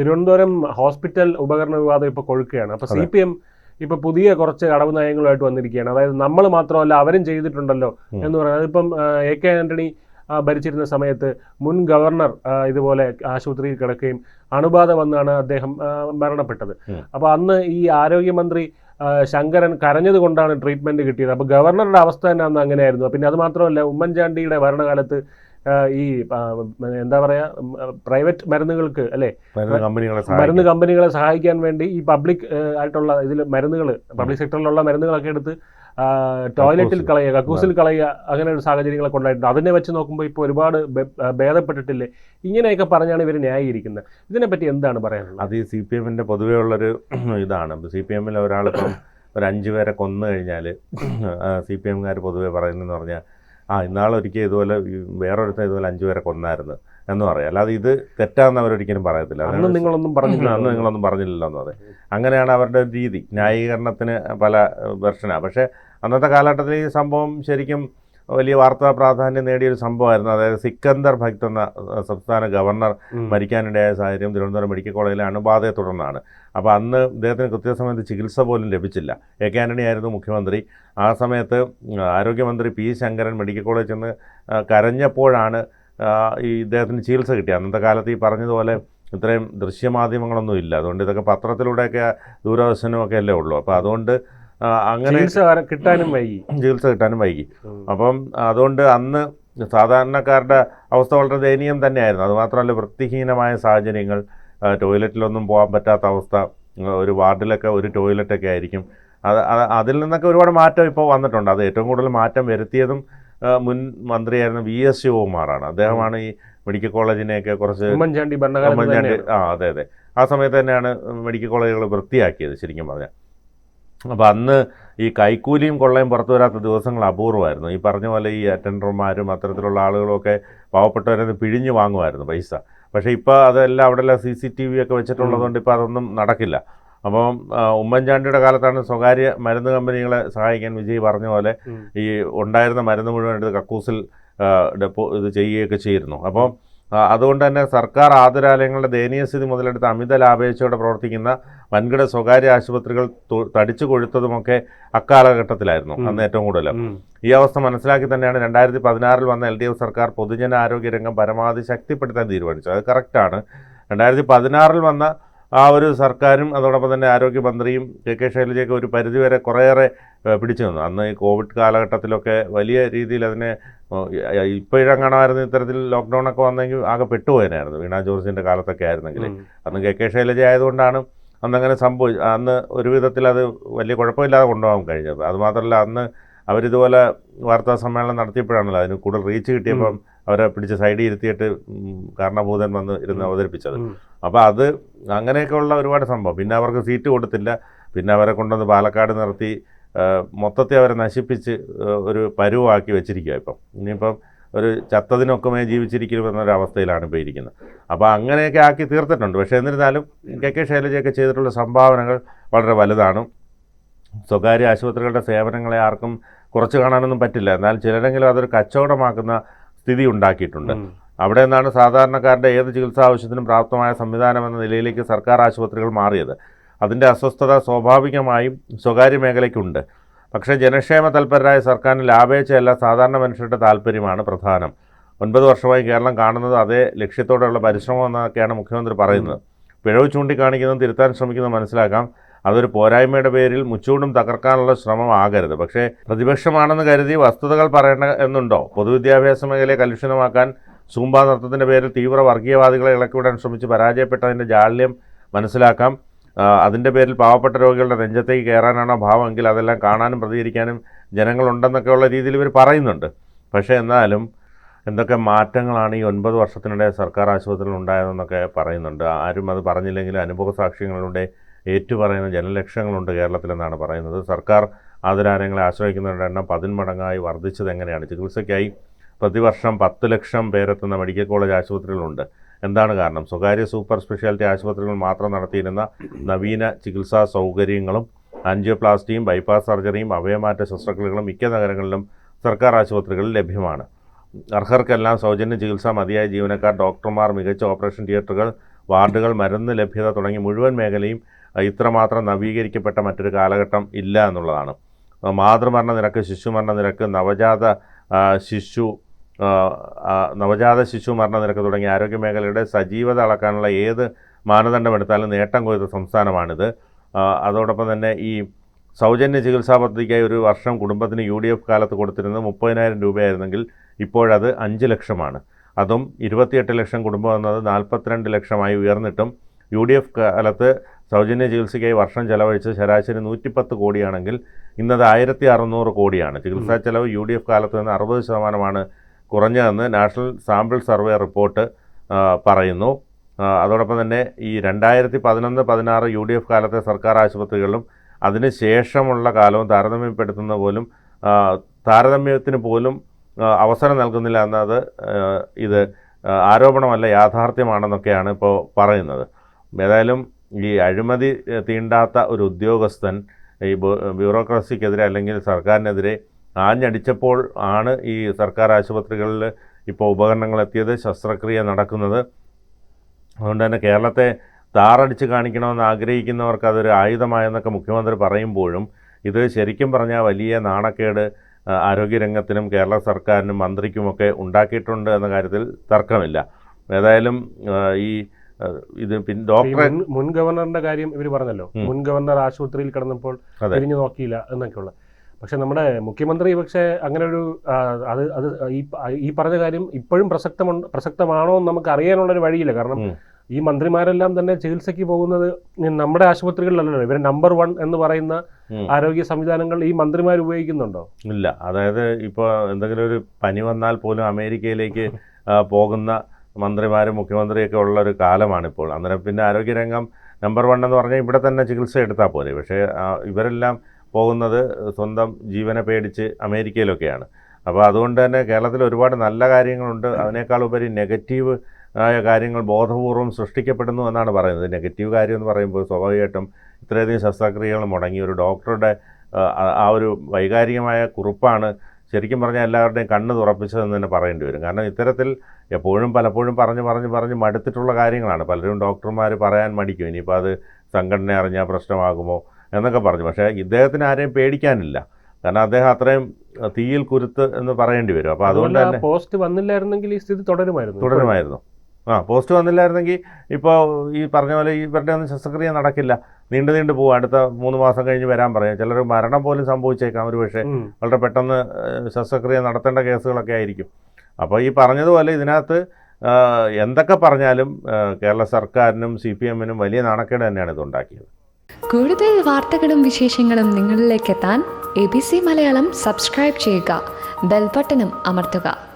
Thiruvananthapuram hospital ഉപകരണ വിവാദം ഇപ്പൊ കൊഴുക്കുകയാണ്. അപ്പൊ സി പി എം ഇപ്പൊ പുതിയ കുറച്ച് അടവ് നയങ്ങളുമായിട്ട് വന്നിരിക്കുകയാണ്. അതായത് നമ്മൾ മാത്രമല്ല അവരും ചെയ്തിട്ടുണ്ടല്ലോ എന്ന് പറയുന്നത്. അതിപ്പം എ കെ ആന്റണി ഭരിച്ചിരുന്ന സമയത്ത് മുൻ ഗവർണർ ഇതുപോലെ ആശുപത്രിയിൽ കിടക്കുകയും അണുബാധ വന്നാണ് അദ്ദേഹം മരണപ്പെട്ടത്. അപ്പോൾ അപ്പൊ അന്ന് ഈ ആരോഗ്യമന്ത്രി ശങ്കരൻ കരഞ്ഞത് കൊണ്ടാണ് ട്രീറ്റ്മെന്റ് കിട്ടിയത്. അപ്പൊ ഗവർണറുടെ അവസ്ഥ തന്നെ അന്ന് അങ്ങനെയായിരുന്നു. പിന്നെ അത് മാത്രമല്ല ഉമ്മൻചാണ്ടിയുടെ ഭരണകാലത്ത് ഈ എന്താ പറയാ പ്രൈവറ്റ് മരുന്നുകൾക്ക് അല്ലേ? മരുന്ന് കമ്പനികളെ സഹായിക്കാൻ. വേണ്ടി ഈ പബ്ലിക് ആയിട്ടുള്ള ഇതിൽ മരുന്നുകൾ പബ്ലിക് സെക്ടറിലുള്ള മരുന്നുകളൊക്കെ എടുത്ത് ടോയ്ലറ്റിൽ കളയുക കക്കൂസിൽ കളയുക അങ്ങനെ ഒരു സാഹചര്യങ്ങളൊക്കെ ഉണ്ടായിട്ടുണ്ട്. അതിനെ വെച്ച് നോക്കുമ്പോൾ ഇപ്പോൾ ഒരുപാട് ഭേദപ്പെട്ടിട്ടില്ലേ? ഇങ്ങനെയൊക്കെ പറഞ്ഞാണ് ഇവർ ന്യായീകരിക്കുന്നത്. ഇതിനെപ്പറ്റി എന്താണ് പറയാനുള്ളത്? അത് ഈ സി പി എമ്മിന്റെ പൊതുവേ ഉള്ളൊരു ഇതാണ്. സി പി എമ്മിൽ ഒരാളിപ്പം ഒരു അഞ്ച് പേരെ കൊന്നു കഴിഞ്ഞാൽ സി പി എംകാർ പൊതുവേ പറയുന്നതെന്ന് പറഞ്ഞാൽ ആ ഇന്നാളൊരിക്കൽ ഇതുപോലെ വേറൊരുത്തൻ ഇതുപോലെ അഞ്ചു പേരെ കൊന്നായിരുന്നു എന്ന് പറയാം. അല്ലാതെ ഇത് തെറ്റാന്ന് അവരൊരിക്കലും പറയത്തില്ല. അന്ന് നിങ്ങളൊന്നും പറഞ്ഞില്ല അന്ന് നിങ്ങളൊന്നും പറഞ്ഞില്ലല്ലോ എന്ന് പറയും. അങ്ങനെയാണ് അവരുടെ രീതി. ന്യായീകരണത്തിന് പല വെർഷനാണ് പക്ഷേ അന്നത്തെ കാലഘട്ടത്തിൽ ഈ സംഭവം ശരിക്കും വലിയ വാർത്താ പ്രാധാന്യം നേടിയ ഒരു സംഭവമായിരുന്നു. അതായത് സിക്കന്ദർ ഭക്ത് എന്ന സംസ്ഥാന ഗവർണർ. മരിക്കാനിടയായ സാഹചര്യം തിരുവനന്തപുരം മെഡിക്കൽ കോളേജിലെ അണുബാധയെ തുടർന്നാണ്. അപ്പോൾ അന്ന് ഇദ്ദേഹത്തിന് കൃത്യസമയത്ത് ചികിത്സ പോലും ലഭിച്ചില്ല. എ കെ ആന്റണി ആയിരുന്നു മുഖ്യമന്ത്രി. ആ സമയത്ത് ആരോഗ്യമന്ത്രി പി ശങ്കരൻ മെഡിക്കൽ കോളേജിൽ ചെന്ന് കരഞ്ഞപ്പോഴാണ് ഈ ഇദ്ദേഹത്തിന് ചികിത്സ കിട്ടിയത്. അന്നത്തെ കാലത്ത് ഈ പറഞ്ഞതുപോലെ ഇത്രയും ദൃശ്യമാധ്യമങ്ങളൊന്നും ഇല്ല. അതുകൊണ്ട് ഇതൊക്കെ പത്രത്തിലൂടെയൊക്കെ ദൂരദർശനമൊക്കെ അല്ലേ ഉള്ളൂ. അപ്പോൾ അതുകൊണ്ട് അങ്ങനെ ചികിത്സ കിട്ടാനും വൈകി. ചികിത്സ കിട്ടാനും വൈകി. അപ്പം അതുകൊണ്ട് അന്ന് സാധാരണക്കാരുടെ അവസ്ഥ വളരെ ദയനീയം തന്നെയായിരുന്നു. അതുമാത്രമല്ല വൃത്തിഹീനമായ സാഹചര്യങ്ങൾ ടോയ്ലറ്റിലൊന്നും പോകാൻ പറ്റാത്ത അവസ്ഥ ഒരു വാർഡിലൊക്കെ ഒരു ടോയ്ലറ്റൊക്കെ ആയിരിക്കും. അത് അത് അതിൽ നിന്നൊക്കെ ഒരുപാട് മാറ്റം ഇപ്പോൾ വന്നിട്ടുണ്ട്. അത് ഏറ്റവും കൂടുതൽ മാറ്റം വരുത്തിയതും മുൻ മന്ത്രിയായിരുന്ന വി എസ് ശിവകുമാറാണ്. അദ്ദേഹമാണ് ഈ മെഡിക്കൽ കോളേജിനെയൊക്കെ കുറച്ച് ഉമ്മൻചാണ്ടി ആ അതെ അതെ. ആ സമയത്ത് തന്നെയാണ് മെഡിക്കൽ കോളേജുകൾ വൃത്തിയാക്കിയത് ശരിക്കും പറഞ്ഞാൽ. അപ്പോൾ അന്ന് ഈ കൈക്കൂലിയും കൊള്ളയും പുറത്തു വരാത്ത ദിവസങ്ങൾ അപൂർവമായിരുന്നു. ഈ പറഞ്ഞ പോലെ ഈ അറ്റൻഡർമാരും അത്തരത്തിലുള്ള ആളുകളൊക്കെ പാവപ്പെട്ടവരെ പിഴിഞ്ഞു വാങ്ങുമായിരുന്നു പൈസ. പക്ഷേ ഇപ്പോൾ അതെല്ലാം അവിടെ എല്ലാം സി സി ടി വി ഒക്കെ വെച്ചിട്ടുള്ളതുകൊണ്ട് ഇപ്പോൾ അതൊന്നും നടക്കില്ല. അപ്പം ഉമ്മൻചാണ്ടിയുടെ കാലത്താണ് സ്വകാര്യ മരുന്ന് കമ്പനികളെ സഹായിക്കാൻ വിജയ് പറഞ്ഞ പോലെ. ഈ ഉണ്ടായിരുന്ന മരുന്ന് മുഴുവൻ എടുത്ത് കക്കൂസിൽ ഡെപ്പോ ഇത് ചെയ്യുകയൊക്കെ ചെയ്തിരുന്നു. അപ്പോൾ അതുകൊണ്ട് തന്നെ സർക്കാർ ആതുരാലയങ്ങളുടെ ദയനീയ സ്ഥിതി മുതലെടുത്ത് അമിത ലാഭേച്ഛയോടെ പ്രവർത്തിക്കുന്ന വൻകിട സ്വകാര്യ ആശുപത്രികൾ തടിച്ചു കൊഴുത്തതുമൊക്കെ അക്കാലഘട്ടത്തിലായിരുന്നു. അന്ന് ഏറ്റവും കൂടുതൽ ഈ അവസ്ഥ മനസ്സിലാക്കി തന്നെയാണ് രണ്ടായിരത്തി പതിനാറിൽ വന്ന എൽ ഡി എഫ് സർക്കാർ പൊതുജന ആരോഗ്യ രംഗം പരമാവധി ശക്തിപ്പെടുത്താൻ തീരുമാനിച്ചത്. അത് കറക്റ്റാണ് രണ്ടായിരത്തി പതിനാറിൽ വന്ന ആ ഒരു സർക്കാരും അതോടൊപ്പം തന്നെ ആരോഗ്യമന്ത്രിയും കെ കെ ശൈലജയൊക്കെ ഒരു പരിധിവരെ കുറേയേറെ പിടിച്ചു നിന്നു. അന്ന് ഈ കോവിഡ് കാലഘട്ടത്തിലൊക്കെ വലിയ രീതിയിൽ അതിനെ ഇപ്പോഴെങ്ങാണായിരുന്നു ഇത്തരത്തിൽ ലോക്ക്ഡൗൺ ഒക്കെ വന്നെങ്കിൽ ആകെ പെട്ടുപോയനായിരുന്നു. വീണ ജോർജിന്റെ കാലത്തൊക്കെ ആയിരുന്നെങ്കിൽ. അന്ന് കെ കെ ശൈലജ ആയതുകൊണ്ടാണ് അന്നങ്ങനെ സംഭവിച്ചു അന്ന് ഒരു വിധത്തിൽ അത് വലിയ കുഴപ്പമില്ലാതെ കൊണ്ടുപോകാൻ കഴിഞ്ഞത്. അതുമാത്രമല്ല അന്ന് അവരിതുപോലെ വാർത്താ സമ്മേളനം നടത്തിയപ്പോഴാണല്ലോ അതിന് കൂടുതൽ റീച്ച് കിട്ടിയപ്പം അവരെ പിടിച്ച് സൈഡിൽ ഇരുത്തിയിട്ട് കാരണഭൂതൻ വന്ന് ഇരുന്ന് അവതരിപ്പിച്ചത്. അപ്പോൾ അത് അങ്ങനെയൊക്കെയുള്ള ഒരുപാട് സംഭവം. പിന്നെ അവർക്ക് സീറ്റ് കൊടുത്തില്ല. പിന്നെ അവരെ കൊണ്ടുവന്ന് പാലക്കാട് നിർത്തി മൊത്തത്തെ അവരെ നശിപ്പിച്ച് ഒരു പരുവാക്കി വെച്ചിരിക്കുക ഇപ്പം. ഇനിയിപ്പം ഒരു ചത്തതിനൊക്കമേ ജീവിച്ചിരിക്കുമെന്നൊരു അവസ്ഥയിലാണ് ഇപ്പോൾ ഇരിക്കുന്നത്. അപ്പോൾ അങ്ങനെയൊക്കെ ആക്കി തീർത്തിട്ടുണ്ട്. പക്ഷേ എന്നിരുന്നാലും കെ കെ ശൈലജയൊക്കെ ചെയ്തിട്ടുള്ള സംഭാവനകൾ വളരെ വലുതാണ്. സ്വകാര്യ ആശുപത്രികളുടെ സേവനങ്ങളെ ആർക്കും കുറച്ച് കാണാനൊന്നും പറ്റില്ല. എന്നാൽ ചിലരെങ്കിലും അതൊരു കച്ചവടമാക്കുന്ന സ്ഥിതി ഉണ്ടാക്കിയിട്ടുണ്ട്. അവിടെ നിന്നാണ് സാധാരണക്കാരുടെ ഏത് ചികിത്സാ ആവശ്യത്തിനും പ്രാപ്തമായ സംവിധാനം എന്ന നിലയിലേക്ക് സർക്കാർ ആശുപത്രികൾ മാറിയത്. അതിന്റെ അസ്വസ്ഥത സ്വാഭാവികമായും സ്വകാര്യ മേഖലയ്ക്കുണ്ട്. പക്ഷേ ജനക്ഷേമ തൽപരരായ സർക്കാരിന് ലാഭേച്ഛയല്ല സാധാരണ മനുഷ്യരുടെ താല്പര്യമാണ് പ്രധാനം. ഒൻപത് വർഷമായി കേരളം കാണുന്നത് അതേ ലക്ഷ്യത്തോടെയുള്ള പരിശ്രമം എന്നൊക്കെയാണ് മുഖ്യമന്ത്രി പറയുന്നത്. പിഴവ് ചൂണ്ടിക്കാണിക്കുന്നതും തിരുത്താൻ ശ്രമിക്കുന്നതും മനസ്സിലാക്കാം. അതൊരു പോരായ്മയുടെ പേരിൽ മുച്ചൂടും തകർക്കാനുള്ള ശ്രമം ആകരുത്. പക്ഷേ പ്രതിപക്ഷമാണെന്ന് കരുതി വസ്തുതകൾ പറയേണ്ട എന്നുണ്ടോ? പൊതുവിദ്യാഭ്യാസ മേഖലയെ കലുഷിതമാക്കാൻ സൂംബ നൃത്തത്തിന്റെ പേരിൽ തീവ്ര വർഗീയവാദികളെ ഇളക്കിവിടാൻ ശ്രമിച്ച് പരാജയപ്പെട്ടതിന്റെ ജാള്യം മനസ്സിലാക്കാം. അതിന്റെ പേരിൽ പാവപ്പെട്ട രോഗികളുടെ നെഞ്ചത്തേക്ക് കയറാനാണോ ഭാവമെങ്കിൽ അതെല്ലാം കാണാനും പ്രതികരിക്കാനും ജനങ്ങളുണ്ടെന്നൊക്കെയുള്ള രീതിയിൽ ഇവർ പറയുന്നുണ്ട്. പക്ഷേ എന്നാലും എന്തൊക്കെ മാറ്റങ്ങളാണ് ഈ ഒൻപത് വർഷത്തിനിടെ സർക്കാർ ആശുപത്രിയിൽ ഉണ്ടായതെന്നൊക്കെ പറയുന്നുണ്ട്. ആരും അത് പറഞ്ഞില്ലെങ്കിലും അനുഭവ സാക്ഷ്യങ്ങളിലൂടെ ഏറ്റുപറയുന്ന ജനലക്ഷങ്ങളുണ്ട് കേരളത്തിലെന്നാണ് പറയുന്നത്. സർക്കാർ ആതുരാലയങ്ങളെ ആശ്രയിക്കുന്നവരുടെ എണ്ണം പതിന്മടങ്ങായി വർദ്ധിച്ചത് എങ്ങനെയാണ് ചികിത്സയ്ക്കായി പ്രതിവർഷം പത്ത് ലക്ഷം പേരെത്തുന്ന മെഡിക്കൽ കോളേജ് ആശുപത്രികളുണ്ട്. എന്താണ് കാരണം? സ്വകാര്യ സൂപ്പർ സ്പെഷ്യാലിറ്റി ആശുപത്രികൾ മാത്രം നടത്തിയിരുന്ന നവീന ചികിത്സാ സൗകര്യങ്ങളും ആൻജിയോപ്ലാസ്റ്റിയും ബൈപ്പാസ് സർജറിയും അവയമാറ്റ ശസ്ത്രക്രിയകളും മിക്ക നഗരങ്ങളിലും സർക്കാർ ആശുപത്രികളിൽ ലഭ്യമാണ്. അർഹർക്കെല്ലാം സൗജന്യ ചികിത്സ മതിയായ ജീവനക്കാർ ഡോക്ടർമാർ മികച്ച ഓപ്പറേഷൻ തിയേറ്ററുകൾ വാർഡുകൾ മരുന്ന് ലഭ്യത തുടങ്ങി മുഴുവൻ മേഖലയും ഇത്രമാത്രം നവീകരിക്കപ്പെട്ട മറ്റൊരു കാലഘട്ടം ഇല്ല എന്നുള്ളതാണ്. മാതൃമരണ നിരക്ക് ശിശുമരണ നിരക്ക് നവജാത ശിശു നവജാത ശിശു മരണ നിരക്ക് തുടങ്ങിയ ആരോഗ്യ മേഖലയുടെ സജീവത അളക്കാനുള്ള ഏത് മാനദണ്ഡം എടുത്താലും നേട്ടം കൊയ്ത സംസ്ഥാനമാണിത്. അതോടൊപ്പം തന്നെ ഈ സൗജന്യ ചികിത്സാ പദ്ധതിക്കായി ഒരു വർഷം കുടുംബത്തിന് യു ഡി എഫ് കാലത്ത് കൊടുത്തിരുന്നത് മുപ്പതിനായിരം രൂപയായിരുന്നെങ്കിൽ ഇപ്പോഴത് അഞ്ച് ലക്ഷമാണ്. അതും ഇരുപത്തിയെട്ട് ലക്ഷം കുടുംബം എന്നത് നാൽപ്പത്തിരണ്ട് ലക്ഷമായി ഉയർന്നിട്ടും യു ഡി എഫ് കാലത്ത് സൗജന്യ ചികിത്സയ്ക്കായി വർഷം ചെലവഴിച്ച് ശരാശരി നൂറ്റിപ്പത്ത് കോടിയാണെങ്കിൽ ഇന്നത് ആയിരത്തി അറുന്നൂറ് കോടിയാണ്. ചികിത്സാ ചെലവ് യു ഡി എഫ് കാലത്ത് നിന്ന് അറുപത് ശതമാനമാണ് കുറഞ്ഞതെന്ന് നാഷണൽ സാമ്പിൾ സർവേ റിപ്പോർട്ട് പറയുന്നു. അതോടൊപ്പം തന്നെ ഈ രണ്ടായിരത്തി പതിനൊന്ന് പതിനാറ് യു ഡി എഫ് കാലത്തെ സർക്കാർ ആശുപത്രികളിലും അതിന് ശേഷമുള്ള കാലവും താരതമ്യപ്പെടുത്തുന്ന പോലും താരതമ്യത്തിന് പോലും അവസരം നൽകുന്നില്ല എന്നത് ഇത് ആരോപണമല്ല യാഥാർത്ഥ്യമാണെന്നൊക്കെയാണ് ഇപ്പോൾ പറയുന്നത്. ഏതായാലും ഈ അഴിമതി തീണ്ടാത്ത ഒരു ഉദ്യോഗസ്ഥൻ ഈ ബ്യൂറോക്രസിക്കെതിരെ അല്ലെങ്കിൽ സർക്കാരിനെതിരെ ആഞ്ഞടിച്ചപ്പോൾ ആണ് ഈ സർക്കാർ ആശുപത്രികളിൽ ഇപ്പോൾ ഉപകരണങ്ങൾ എത്തിയത് ശസ്ത്രക്രിയ നടക്കുന്നത്. അതുകൊണ്ട് തന്നെ കേരളത്തെ താറടിച്ച് കാണിക്കണമെന്ന് ആഗ്രഹിക്കുന്നവർക്ക് അതൊരു ആയുധമായെന്നൊക്കെ മുഖ്യമന്ത്രി പറയുമ്പോഴും ഇത് ശരിക്കും പറഞ്ഞാൽ വലിയ നാണക്കേട് ആരോഗ്യരംഗത്തിനും കേരള സർക്കാരിനും മന്ത്രിക്കുമൊക്കെ ഉണ്ടാക്കിയിട്ടുണ്ട് എന്ന കാര്യത്തിൽ തർക്കമില്ല. ഏതായാലും ഈ ഇത് പിന്നെ ഡോക്ടറെ മുൻ- ഗവർണറിന്റെ കാര്യം ഇവർ പറഞ്ഞല്ലോ. മുൻ ഗവർണർ ആശുപത്രിയിൽ കിടന്നപ്പോൾ. തിരിഞ്ഞു നോക്കിയില്ല എന്നൊക്കെയുള്ള പക്ഷെ നമ്മുടെ മുഖ്യമന്ത്രി പക്ഷേ അങ്ങനെ ഒരു അത് അത് ഈ ഈ പറഞ്ഞ കാര്യം ഇപ്പോഴും പ്രസക്തമുണ്ട് പ്രസക്തമാണോ എന്ന് നമുക്ക് അറിയാനുള്ള ഒരു വഴിയില്ല. കാരണം ഈ മന്ത്രിമാരെല്ലാം തന്നെ ചികിത്സയ്ക്ക് പോകുന്നത് നമ്മുടെ ആശുപത്രികളിലല്ലല്ലോ. ഇവരെ നമ്പർ വൺ എന്ന് പറയുന്ന ആരോഗ്യ സംവിധാനങ്ങൾ ഈ മന്ത്രിമാർ ഉപയോഗിക്കുന്നുണ്ടോ? ഇല്ല. അതായത് ഇപ്പോൾ എന്തെങ്കിലും ഒരു പനി വന്നാൽ പോലും അമേരിക്കയിലേക്ക് പോകുന്ന മന്ത്രിമാരും മുഖ്യമന്ത്രിയൊക്കെ ഉള്ള ഒരു കാലമാണിപ്പോൾ. അന്നേരം പിന്നെ ആരോഗ്യരംഗം നമ്പർ വൺ എന്ന് പറഞ്ഞാൽ ഇവിടെ തന്നെ ചികിത്സ എടുത്താൽ പോരെ. പക്ഷേ ഇവരെല്ലാം പോകുന്നത് സ്വന്തം ജീവനെ പേടിച്ച് അമേരിക്കയിലൊക്കെയാണ്. അപ്പോൾ അതുകൊണ്ട് തന്നെ കേരളത്തിൽ ഒരുപാട് നല്ല കാര്യങ്ങളുണ്ട്. അതിനേക്കാൾ ഉപരി നെഗറ്റീവ് ആയ കാര്യങ്ങൾ ബോധപൂർവം സൃഷ്ടിക്കപ്പെടുന്നു എന്നാണ് പറയുന്നത്. നെഗറ്റീവ് കാര്യം എന്ന് പറയുമ്പോൾ സ്വാഭാവികമായിട്ടും ഇത്രയധികം ശസ്ത്രക്രിയകൾ മുടങ്ങി. ഒരു ഡോക്ടറുടെ ആ ഒരു വൈകാരികമായ കുറിപ്പാണ് ശരിക്കും പറഞ്ഞാൽ എല്ലാവരുടെയും കണ്ണ് തുറപ്പിച്ചതെന്ന് തന്നെ പറയേണ്ടി വരും. കാരണം ഇത്തരത്തിൽ എപ്പോഴും പലപ്പോഴും പറഞ്ഞ് പറഞ്ഞ് പറഞ്ഞ് മടുത്തിട്ടുള്ള കാര്യങ്ങളാണ്. പലരും ഡോക്ടർമാർ പറയാൻ മടിക്കും. ഇനിയിപ്പോൾ അത് സംഘടന അറിഞ്ഞാൽ പ്രശ്നമാകുമോ എന്നൊക്കെ പറഞ്ഞു. പക്ഷേ ഇദ്ദേഹത്തിന് ആരെയും പേടിക്കാനില്ല. കാരണം അദ്ദേഹം അത്രയും തീയിൽ കുരുത്ത് എന്ന് പറയേണ്ടി വരും. അപ്പോൾ അതുകൊണ്ട് തന്നെ പോസ്റ്റ് വന്നില്ലായിരുന്നെങ്കിൽ ഈ സ്ഥിതി തുടരുമായിരുന്നു. തുടരുമായിരുന്നു. ആ പോസ്റ്റ് വന്നില്ലായിരുന്നെങ്കിൽ ഇപ്പോൾ ഈ പറഞ്ഞ പോലെ ഇവരുടെ ഒന്നും ശസ്ത്രക്രിയ നടക്കില്ല. നീണ്ടു നീണ്ടു പോകും അടുത്ത മൂന്ന് മാസം കഴിഞ്ഞ് വരാൻ പറയാം. ചിലർ മരണം പോലും സംഭവിച്ചേക്കാം. ഒരു പക്ഷേ വളരെ പെട്ടെന്ന് ശസ്ത്രക്രിയ നടത്തേണ്ട കേസുകളൊക്കെ ആയിരിക്കും. അപ്പോൾ ഈ പറഞ്ഞതുപോലെ ഇതിനകത്ത് എന്തൊക്കെ പറഞ്ഞാലും കേരള സർക്കാരിനും സി പി എമ്മിനും വലിയ നാണക്കേട് തന്നെയാണ് ഇത് ഉണ്ടാക്കിയത് കൂടുതൽ വാർത്തകളും വിശേഷങ്ങളും നിങ്ങളിലേക്ക് എത്താൻ A B C Malayalam subscribe ചെയ്യുക. ബെൽബട്ടനും അമർത്തുക.